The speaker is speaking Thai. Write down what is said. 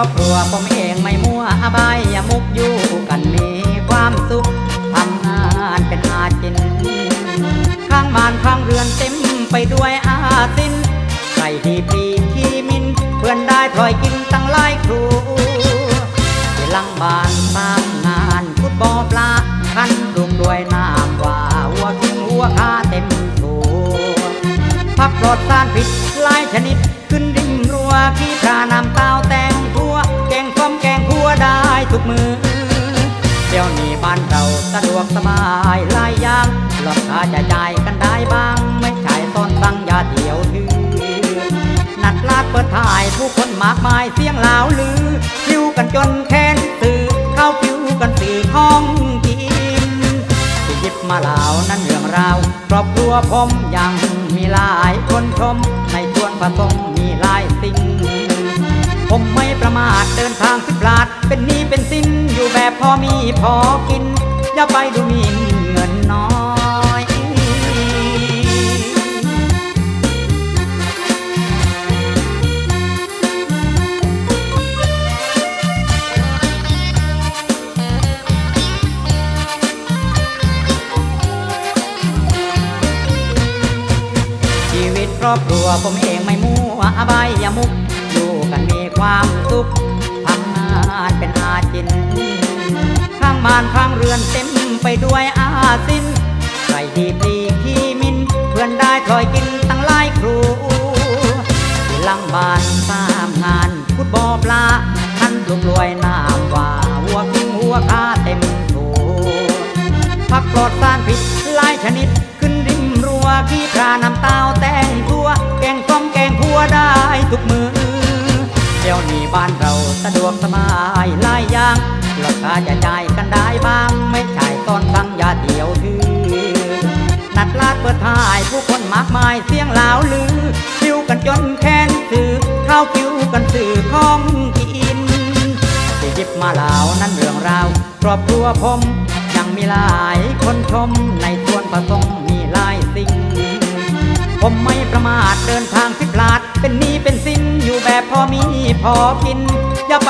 อบครัวผมเองไม่มั่วอบายยมุกอยู่กันมีความสุขทำงานเป็นอาจิน ข้างบ้านข้างเรือนเต็มไปด้วยอาสินใส่ดีปีขี้มิน เพื่อนได้ถอยกินตั้งหลายครูที่ลังบ้านตามงานฟุตบอลปลาคันรุมด้วยน้ำว่าหัวคิงหัวคาเต็มถัวพักปลอดสารพิษหลายชนิดขึ้นริมรัวขี้พ ทุกมือ เดี๋ยวนี้บ้านเราสะดวกสบายหลายอย่างลดค่าใช้จ่ายกันได้บ้าง ไม่ใช่ต้นตั้งยาเที่ยวถือนัดลาดเปิดถ่ายผู้คนมากมายเสียงลาวลือคิวกันจนแค้นสื่อเข้าคิวกันสื่อห้องกินที่ยิบมาเล่านั้นเรื่องราวครอบครัวผมยังมีหลายคนชมในชวนผสมมีหลายสิ่ง ผมไม่ประมาทเดินทางสิบลาด เป็นหนี้เป็นสินอยู่แบบพอมีพอกิน อย่าไปดูหมีเงินน้อยชีวิตครอบครัวผมเองไม่มั่วอบายยามุก กันมีความสุขทำงานเป็นอาจิน ข้างบ้านข้างเรือนเต็มไปด้วยอาสินใครดีปีขี้มิน เพื่อนได้ถอยกินตั้งหลายครูหลังบ้านสามงานฟุตบอปลาท่านลูกรวยน้ำว่าหัวคิงหัวคาเต็มถัวผักปลอดสารพิษหลายชนิดขึ้นริมรัวขี้พราน้ำเต้าแตงทั่วแกงส้มแกงคั่วได้ทุกมือ ดี๋ยวนี้บ้านเราสะดวกสบายหลายอย่างลดค่าจะจ่ายกันได้บ้าง ไม่ใช่ตอนสั่งยาเดียวถือนัดลาดเปิดท้ายผู้คนมากมายเสียงลาวลือคิวกันจนแค้นสื่อข้าวคิวกันสื่อของกินที่ยิบมาเล่านั้นเรื่องราวครอบครัวผมยังมีหลายคนชมในส่วนผสมมีหลายสิ่ง ผมไม่ประมาทเดินทางผิดพลาด เป็นหนี้เป็นสินอยู่แบบพอมีพอกิน อย่าไปดูหมิ่น